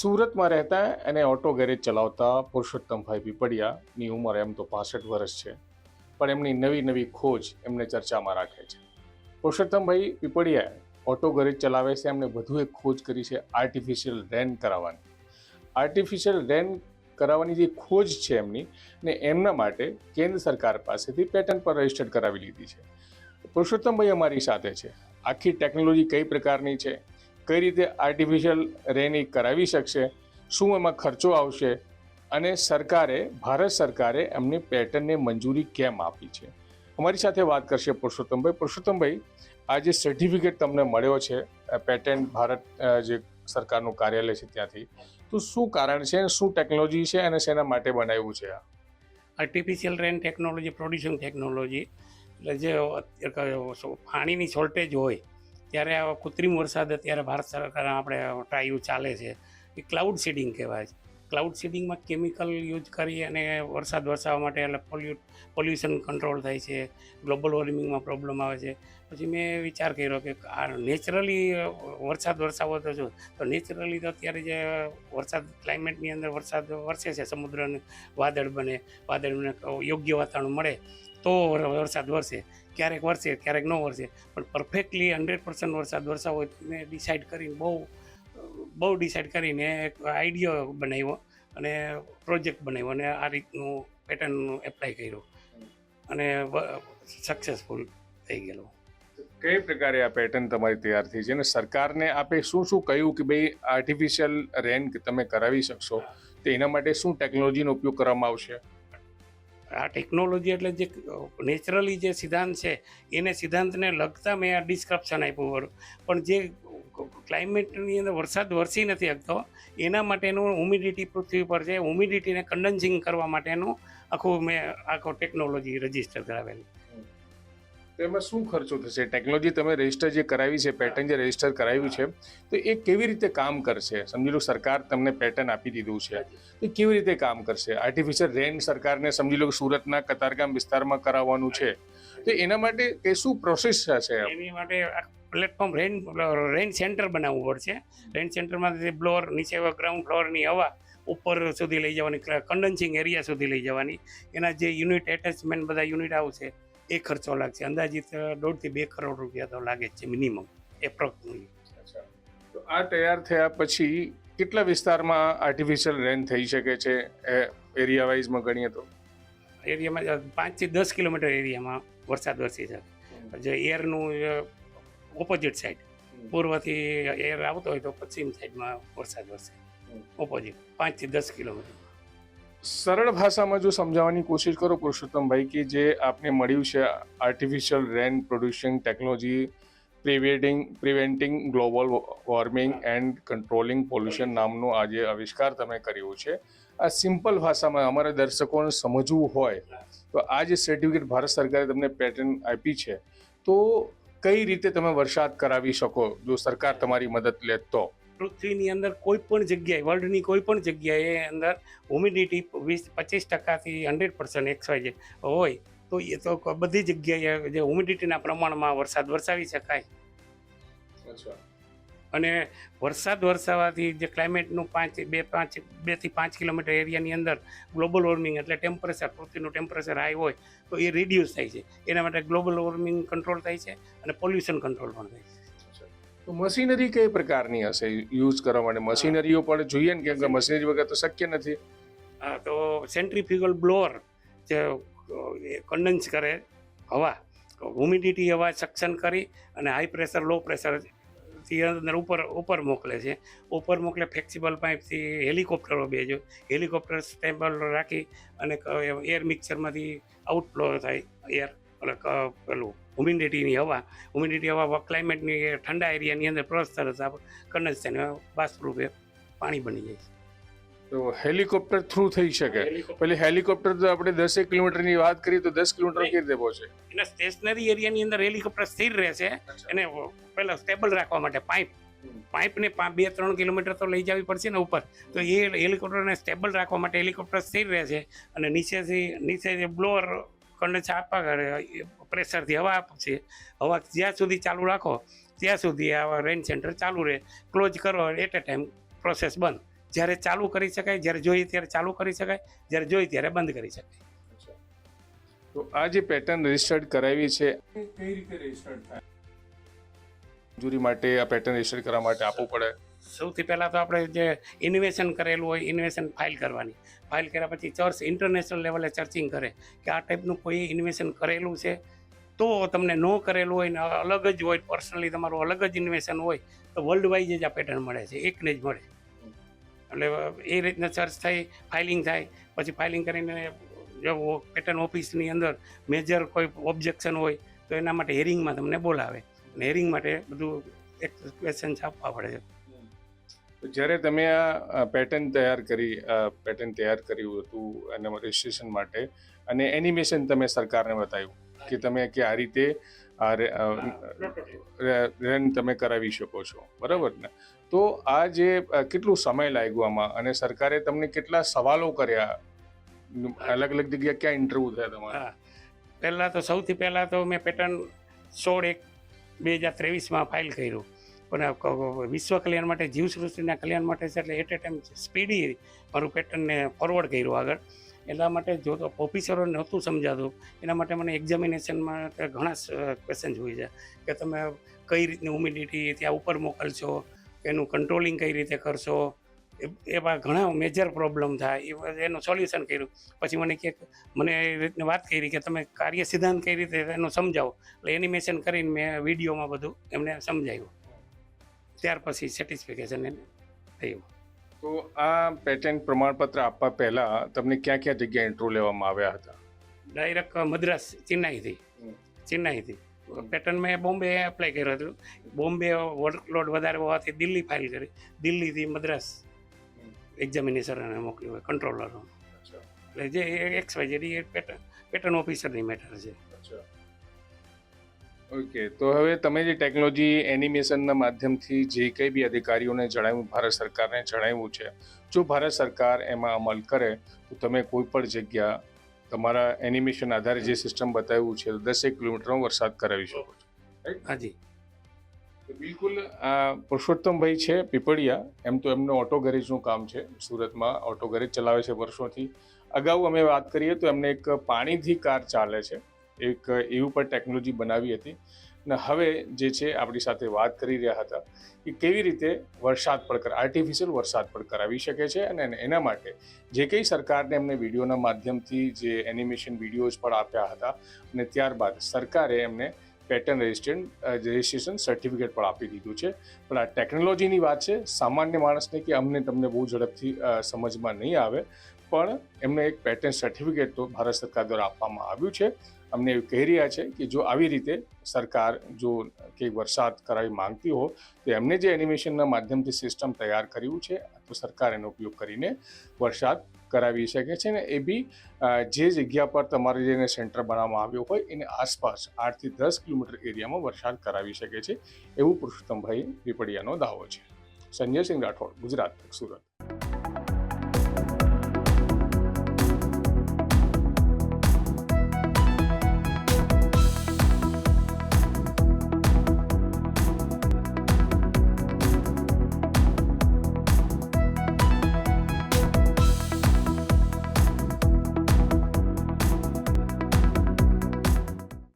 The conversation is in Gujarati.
સુરતમાં રહેતા અને ઓટો ગેરેજ ચલાવતા પુરુષોત્તમભાઈ પીપળિયાની ઉંમર એમ તો પાસઠ વર્ષ છે. પણ એમની નવી નવી ખોજ એમને ચર્ચામાં રાખે છે. પુરુષોત્તમભાઈ પીપળિયા ઓટો ગેરેજ ચલાવે છે એમણે વધુ એક ખોજ કરી છે આર્ટિફિશિયલ રેન કરાવવાની. આર્ટિફિશિયલ રેન કરાવવાની જે ખોજ છે એમની ને એમના માટે કેન્દ્ર સરકાર પાસેથી પેટર્ન પર રજિસ્ટર્ડ કરાવી લીધી છે. પુરુષોત્તમભાઈ અમારી સાથે છે. આખી ટેકનોલોજી કઈ પ્રકારની છે? કઈ રીતે આર્ટિફિશિયલ રેન કરાવી શકશે, શું એમાં ખર્ચો આવશે અને સરકારે, ભારત સરકારે એમની પેટર્નને મંજૂરી કેમ આપી છે? અમારી સાથે વાત કરશે પુરુષોત્તમભાઈ. પુરુષોત્તમભાઈ, આ જે સર્ટિફિકેટ તમને મળ્યો છે પેટર્ન ભારત જે સરકારનું કાર્યાલય છે ત્યાંથી, તો શું કારણ છે શું ટેકનોલોજી છે અને શેના માટે બનાવ્યું છે આ? Artificial rain technology producing technology એટલે જે પાણીની શોર્ટેજ હોય ત્યારે આ કૃત્રિમ વરસાદ અત્યારે ભારત સરકાર આપણે ટ્રાયુ ચાલે છે. એ ક્લાઉડ સીડિંગ કહેવાય છે. ક્લાઉડ સીડિંગમાં કેમિકલ યુઝ કરી અને વરસાદ વરસાવવા માટે એટલે પોલ્યુટ પોલ્યુશન કંટ્રોલ થાય છે. ગ્લોબલ વોર્મિંગમાં પ્રોબ્લેમ આવે છે. પછી મેં વિચાર કર્યો કે આ નેચરલી વરસાદ વરસાવો તો જો, તો નેચરલી તો અત્યારે જે વરસાદ ક્લાઇમેટની અંદર વરસાદ વરસે છે, સમુદ્રને વાદળ બને, વાદળને યોગ્ય વાતાવરણ મળે, તો વરસાદ વરસે. ક્યારેક વરસે, ક્યારેક ન વરસે. પણ પરફેક્ટલી હંડ્રેડ પર્સન્ટ વરસાદ વરસાવો મેં ડિસાઇડ કરીને બહુ બહુ ડિસાઇડ કરીને એક આઈડિયો બનાવ્યો અને પ્રોજેક્ટ બનાવ્યો અને આ રીતનું પેટર્ન એપ્લાય કર્યો. અને સક્સેસફુલ થઈ ગયેલો. કઈ પ્રકારે આ પેટર્ન તમારી તૈયાર થઈ છે? અને સરકારને આપે શું શું કહ્યું કે ભાઈ આર્ટિફિશિયલ રેન તમે કરાવી શકશો? તો એના માટે શું ટેકનોલોજીનો ઉપયોગ કરવામાં આવશે? આ ટેકનોલોજી એટલે જે નેચરલી જે સિદ્ધાંત છે, એને સિદ્ધાંતને લગતા મેં આ ડિસ્ક્રિપ્શન આપ્યું હતું પણ જે ક્લાઇમેટની અંદર વરસાદ વરસી નથી શકતો, એના માટેનું હ્યુમિડિટી પૃથ્વી પર છે હ્યુમિડિટીને કન્ડન્સિંગ કરવા માટેનું આખું મેં આખો ટેકનોલોજી રજિસ્ટર કરાવેલી. તો એમાં શું ખર્ચો થશે? ટેકનોલોજી તમે રજિસ્ટર જે કરાવી છે પેટર્ન જે રજિસ્ટર કરાવ્યું છે, તો એ કેવી રીતે કામ કરશે? સમજી લો, સરકાર તમને પેટર્ન આપી દીધું છે. એ કેવી રીતે કામ કરશે? આર્ટિફિશિયલ રેન સરકારને સમજી લો સુરતના કતારગામ વિસ્તારમાં કરાવવાનું છે. તો એના માટે કે શું પ્રોસેસ હશે? એની માટે પ્લેટફોર્મ રેન રેન સેન્ટર બનાવવું પડશે. રેન સેન્ટરમાં બ્લોર નીચે ગ્રાઉન્ડ ફ્લોરની હવા ઉપર સુધી લઈ જવાની કન્ડન્સિંગ એરિયા સુધી લઈ જવાની. એના જે યુનિટ એટેચમેન્ટ બધા યુનિટ આવશે. એ ખર્ચો લાગશે. અંદાજિત દોઢથી બે કરોડ રૂપિયા તો લાગે છે મિનિમમ એપ્રોક્સિમેટલી તો આ તૈયાર થયા પછી કેટલા વિસ્તારમાં આર્ટિફિશિયલ રેન થઈ શકે છે એરિયા વાઇઝમાં ગણીએ તો? એરિયામાં પાંચથી દસ કિલોમીટર એરિયામાં વરસાદ વરસી શકે. જે એરનું ઓપોઝિટ સાઈડ પૂર્વથી એર આવતો હોય તો પશ્ચિમ સાઈડમાં વરસાદ વરસે. ઓપોઝિટ પાંચથી દસ કિલોમીટર. સરળ ભાષામાં જો સમજાવવાની કોશિશ કરો પુરુષોત્તમભાઈ, કે જે આપને મળ્યું છે artificial rain producing technology preventing preventing global warming and controlling pollution નામનો આજે આવિષ્કાર તમે કર્યો છે. આ સિમ્પલ ભાષામાં અમારા દર્શકોને સમજવું હોય, તો આ જે સર્ટિફિકેટ ભારત સરકારે તમને પેટર્ન આપી છે, તો કઈ રીતે તમે વરસાદ કરાવી શકો? જો સરકાર તમારી મદદ લે તો. પૃથ્વીની અંદર કોઈ પણ જગ્યાએ વર્લ્ડની કોઈ પણ જગ્યાએ અંદર હ્યુમિડિટી વીસ પચીસ ટકાથી હંડ્રેડ પર્સન્ટ એક્સવાય હોય તો એ તો બધી જગ્યાએ જે હ્યુમિડિટીના પ્રમાણમાં વરસાદ વરસાવી શકાય. અને વરસાદ વરસાવાથી જે ક્લાઇમેટનું પાંચ બે પાંચ બેથી પાંચ કિલોમીટર એરિયાની અંદર ગ્લોબલ વોર્મિંગ એટલે ટેમ્પરેચર પૃથ્વીનું ટેમ્પરેચર હાઈ હોય તો એ રિડ્યુસ થાય છે. એના માટે ગ્લોબલ વોર્મિંગ કંટ્રોલ થાય છે અને પોલ્યુશન કંટ્રોલ પણ થાય છે. તો મશીનરી કઈ પ્રકારની હશે? યુઝ કરવા માટે મશીનરીઓ પણ જોઈએ ને કેમ કે મશીનરી વગર તો શક્ય નથી. હા તો સેન્ટ્રીફ્યુગલ બ્લોઅર જે કન્ડન્સ કરે હવા હ્યુમિડિટી હવા સક્શન કરી અને હાઈ પ્રેશર, લો પ્રેશરથી અંદર ઉપર ઉપર મોકલે છે. ઉપર મોકલે ફ્લેક્સિબલ પાઇપથી હેલિકોપ્ટરો બેજો. હેલિકોપ્ટર સ્ટેબલ રાખી અને એર મિક્સરમાંથી આઉટફ્લો થાય, એર. ક- પેલું હ્યુમિડિટીની હવા. હ્યુમિડિટી હવા ક્લાઇમેટની ઠંડા એરિયાની અંદર પ્રોસ તરત કન્ડન્સ થઈને બાષ્પરૂપે પાણી બની જાય છે. તો હેલિકોપ્ટર થ્રુ થઈ શકે. પેલી હેલિકોપ્ટર તો આપણે દસેક કિલોમીટરની વાત કરીએ તો દસ કિલોમીટર કેવી રીતે પહોંચે? એના સ્ટેશનરી એરિયાની અંદર હેલિકોપ્ટર સ્થિર રહેશે એને પહેલાં સ્ટેબલ રાખવા માટે પાઇપ. પાઇપને બે ત્રણ કિલોમીટર તો લઈ જવી પડશે ને ઉપર. તો એ હેલિકોપ્ટરને સ્ટેબલ રાખવા માટે હેલિકોપ્ટર સ્થિર રહેશે અને નીચેથી નીચે જે બ્લોઅર કન્ડન્સ આપવા કરે પ્રેશરથી હવા આપશે. હવા જ્યાં સુધી ચાલુ રાખો ત્યાં સુધી આ રેન સેન્ટર ચાલુ રહે. ક્લોઝ કરો એટ એ ટાઈમ પ્રોસેસ બંધ. જ્યારે ચાલુ કરી શકાય જ્યારે જોઈએ ત્યારે ચાલુ કરી શકાય જ્યારે જોઈએ ત્યારે બંધ કરી શકાય. તો આ જે પેટર્ન રજિસ્ટર્ડ કરાવી છે કઈ રીતે રજિસ્ટર્ડ થાય? મંજૂરી માટે આ પેટર્ન રજિસ્ટર્ડ કરવા માટે આપવું પડે? સૌથી પહેલાં તો આપણે જે ઇન્વેશન કરેલું હોય ઇન્વેશન ફાઇલ કરવાની. ફાઇલ કર્યા પછી ચર્ચ ઇન્ટરનેશનલ લેવલે ચર્ચિંગ કરે કે આ ટાઈપનું કોઈ ઇન્વેશન કરેલું છે? તો તમને ન કરેલું હોય ને અલગ જ હોય પર્સનલી તમારું અલગ જ ઇન્વેશન હોય, તો વર્લ્ડ વાઇઝ જ આ પેટર્ન મળે છે, એકને જ મળે. એટલે એ રીતના ચર્ચ થઈ ફાઇલિંગ થાય, પછી ફાઇલિંગ કરીને જો પેટર્ન ઓફિસની અંદર મેજર કોઈ ઓબ્જેક્શન હોય, તો એના માટે હેરિંગમાં તમને બોલાવે. અને હેરિંગ માટે બધું એક ક્વેશ્ચન્સ આપવા પડે છે. જ્યારે તમે આ પેટર્ન તૈયાર કરી પેટર્ન તૈયાર કર્યું હતું એના રજિસ્ટ્રેશન માટે, અને એનિમેશન તમે સરકારને બતાવ્યું કે તમે કે આ રીતે રન તમે કરાવી શકો છો. બરાબર ને? તો આ જે કેટલું સમય લાગ્યો આમાં અને સરકારે તમને કેટલા સવાલો કર્યા? અલગ અલગ જગ્યાએ ક્યાં ઇન્ટરવ્યુ થયા તમારા? પહેલાં તો સૌથી પહેલાં તો મેં પેટર્ન સોળ એક બે હજાર ત્રેવીસમાં ફાઇલ કર્યું. પણ વિશ્વ કલ્યાણ માટે, જીવસૃષ્ટિના કલ્યાણ માટે છે, એટલે એટ એ ટાઈમ સ્પીડી મારું પેટર્નને ફોરવર્ડ કર્યું આગળ. એટલા માટે જો તો ઓફિસરો નહોતું સમજાતું, એના માટે મને એક્ઝામિનેશનમાં ઘણા ક્વેશ્ચન હોય છે. કે તમે કઈ રીતની હ્યુમિડિટી ત્યાં ઉપર મોકલશો, એનું કંટ્રોલિંગ કઈ રીતે કરશો એવા ઘણા મેજર પ્રોબ્લેમ થાય. એનું સોલ્યુશન કર્યું. પછી મને કે, મને એ રીતની વાત કરી કે તમે કાર્ય સિદ્ધાંત કઈ રીતે એનું સમજાવો. એટલે એનિમેશન કરીને મેં વિડીયોમાં બધું એમને સમજાવ્યું ત્યાર પછી સેટિસ્ફિકેશન એને થયું તો આ પેટર્ન પ્રમાણપત્ર આપવા પહેલા તમને ક્યાં ક્યાં જગ્યાએ ઇન્ટરવ્યુ લેવામાં આવ્યા હતા? ડાયરેક્ટ મદ્રાસ ચેન્નાઈથી. ચેન્નાઈથી. પેટર્ન મેં બોમ્બે એપ્લાય કર્યું હતું. બોમ્બે વર્કલોડ વધારે હોવાથી દિલ્હી ફાઇલ કરી. દિલ્હીથી મદ્રાસ એક્ઝામિનેશનને મોકલ્યું હોય કંટ્રોલર એટલે જે એક્સ વાય જેડી એ પેટર્ન પેટર્ન ઓફિસરની મેટર છે. ઓકે તો હવે તમે જે ટેકનોલોજી એનિમેશનના માધ્યમથી જે કંઈ બી અધિકારીઓને જણાવ્યું ભારત સરકારને જણાવ્યું છે જો ભારત સરકાર એમાં અમલ કરે તો તમે કોઈ પણ જગ્યા તમારા એનિમેશન આધારે જે સિસ્ટમ બતાવ્યું છે દસેક કિલોમીટરનો વરસાદ કરાવી શકો છો. હાજી. બિલકુલ આ પુરુષોત્તમભાઈ છે પીપળિયા એમ તો એમનું ઓટો ગેરેજનું કામ છે સુરતમાં ઓટો ગેરેજ ચલાવે છે વર્ષોથી. અગાઉ અમે વાત કરીએ તો એમને એક પાણીથી કાર ચાલે છે. એક એવી પણ ટેકનોલોજી બનાવી હતી. અને હવે જે છે, આપણી સાથે વાત કરી રહ્યા હતા કે કેવી રીતે વરસાદ પણ કર આર્ટિફિશિયલ વરસાદ પણ કરાવી શકે છે અને એના માટે જે કંઈ સરકારને એમને વિડીયોના માધ્યમથી જે એનિમેશન વિડીયોઝ પણ આપ્યા હતા અને ત્યારબાદ સરકારે એમને પેટર્ન રજિસ્ટ્રેશન રજિસ્ટ્રેશન સર્ટિફિકેટ પણ આપી દીધું છે. પણ આ ટેકનોલોજીની વાત છે, સામાન્ય માણસને કે અમને તમને બહુ ઝડપથી સમજમાં નહીં આવે. પણ એમને એક પેટર્ન સર્ટિફિકેટ તો ભારત સરકાર દ્વારા આપવામાં આવ્યું છે. અમને એવું કહી રહ્યા છે કે જો આવી રીતે સરકાર જો કે વરસાદ કરાવી માંગતી હો તો એમને જે એનિમેશનના માધ્યમથી સિસ્ટમ તૈયાર કર્યું છે, તો સરકાર એનો ઉપયોગ કરીને વરસાદ કરાવી શકે છે ને એ બી જે જગ્યા પર તમારે જેને સેન્ટર બનાવવામાં આવ્યો હોય, એની આસપાસ આઠથી દસ કિલોમીટર એરિયામાં વરસાદ કરાવી શકે છે. એવું પુરુષોત્તમભાઈ પીપળિયાનો દાવો છે. સંજય સિંહ રાઠોડ, ગુજરાત, સુરત.